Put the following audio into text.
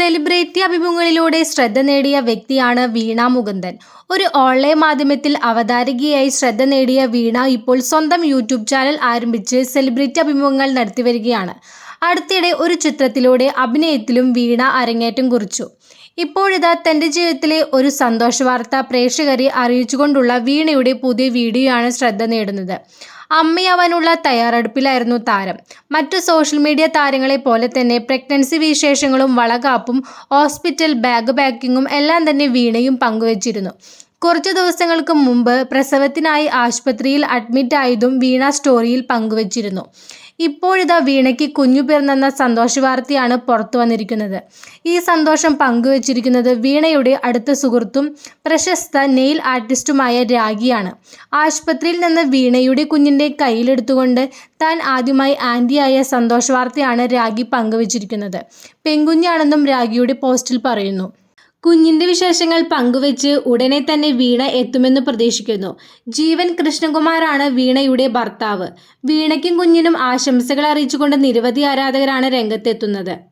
Celebrity അഭിമുഖങ്ങളിലൂടെ ശ്രദ്ധ നേടിയ വ്യക്തിയാണ് വീണ മുകുന്ദൻ. ഒരു ഓൺലൈൻ മാധ്യമത്തിൽ അവതാരകയായി ശ്രദ്ധ നേടിയ വീണ ഇപ്പോൾ സ്വന്തം യൂട്യൂബ് ചാനൽ ആരംഭിച്ച് സെലിബ്രിറ്റി അഭിമുഖങ്ങൾ നടത്തിവരികയാണ് അടുത്തിടെ ഒരു ചിത്രത്തിലൂടെ അഭിനയത്തിലും വീണ അരങ്ങേറ്റം കുറിച്ചു. ഇപ്പോഴിതാ തന്റെ ജീവിതത്തിലെ ഒരു സന്തോഷ വാർത്ത പ്രേക്ഷകരെ അറിയിച്ചുകൊണ്ടുള്ള വീണയുടെ പുതിയ വീഡിയോയാണ് ശ്രദ്ധ നേടുന്നത്. അമ്മയാവാനുള്ള തയ്യാറെടുപ്പിലായിരുന്നു താരം. മറ്റു സോഷ്യൽ മീഡിയ താരങ്ങളെ പോലെ തന്നെ പ്രഗ്നൻസി വിശേഷങ്ങളും വളകാപ്പും ഹോസ്പിറ്റൽ ബാഗ് പാക്കിങ്ങും എല്ലാം തന്നെ വീണയും പങ്കുവച്ചിരുന്നു. കുറച്ചു ദിവസങ്ങൾക്ക് മുമ്പ് പ്രസവത്തിനായി ആശുപത്രിയിൽ അഡ്മിറ്റ് ആയതും വീണ സ്റ്റോറിയിൽ പങ്കുവച്ചിരുന്നു. ഇപ്പോഴിതാ വീണയ്ക്ക് കുഞ്ഞു പിറന്നെന്ന സന്തോഷ വാർത്തയാണ് പുറത്തു വന്നിരിക്കുന്നത്. ഈ സന്തോഷം പങ്കുവച്ചിരിക്കുന്നത് വീണയുടെ അടുത്ത സുഹൃത്തും പ്രശസ്ത നെയിൽ ആർട്ടിസ്റ്റുമായ രാഗിയാണ്. ആശുപത്രിയിൽ നിന്ന് വീണയുടെ കുഞ്ഞിന്റെ കയ്യിലെടുത്തുകൊണ്ട് താൻ ആദ്യമായി ആന്റിയായ സന്തോഷ വാർത്തയാണ് രാഗി പങ്കുവച്ചിരിക്കുന്നത്. പെൺകുഞ്ഞാണെന്നും രാഗിയുടെ പോസ്റ്റിൽ പറയുന്നു. കുഞ്ഞിന്റെ വിശേഷങ്ങൾ പങ്കുവെച്ച് ഉടനെ തന്നെ വീണ എത്തുമെന്ന് പ്രതീക്ഷിക്കുന്നു. ജീവൻ കൃഷ്ണകുമാറാണ് വീണയുടെ ഭർത്താവ്. വീണയ്ക്കും കുഞ്ഞിനും ആശംസകൾ അറിയിച്ചുകൊണ്ട് നിരവധി ആരാധകരാണ് രംഗത്തെത്തുന്നത്.